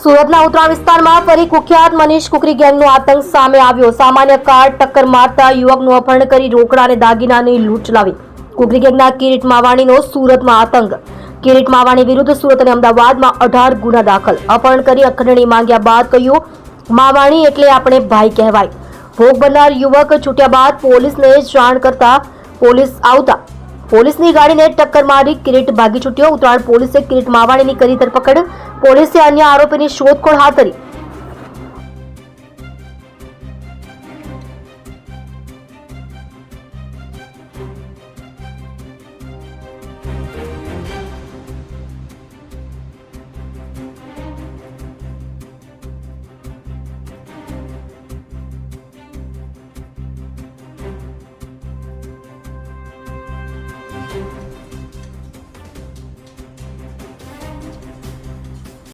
સુરતના ઉત્તરા વિસ્તારમાં ફરી કુખ્યાત મનીષ કુકરી ગેંગનો આતંક સામે આવ્યો. સામાન્ય કાર ટક્કર મારતા યુવકનું અપહરણ કરી રોકડા અને દાગીનાની લૂંટ ચલાવી કુકરી ગેંગના કિરીટ માવાણીનો સુરતમાં આતંક. કિરીટ માવાણી વિરુદ્ધ સુરત અને અમદાવાદમાં અઢાર ગુના દાખલ. અપહરણ કરી અખંડણી માંગ્યા બાદ કહ્યું, માવાણી એટલે આપણે ભાઈ કહેવાય. ભોગ બનનાર યુવક છૂટ્યા બાદ પોલીસને જાણ કરતા પોલીસ આવતા પોલીસની ગાડીને ટક્કર મારી કિરીટ ભાગી છૂટ્યો. ઉત્તરાયણ પોલીસે કિરીટ માવાણીની કરી ધરપકડ. પોલીસે અન્ય આરોપીની શોધખોળ હાથ ધરી.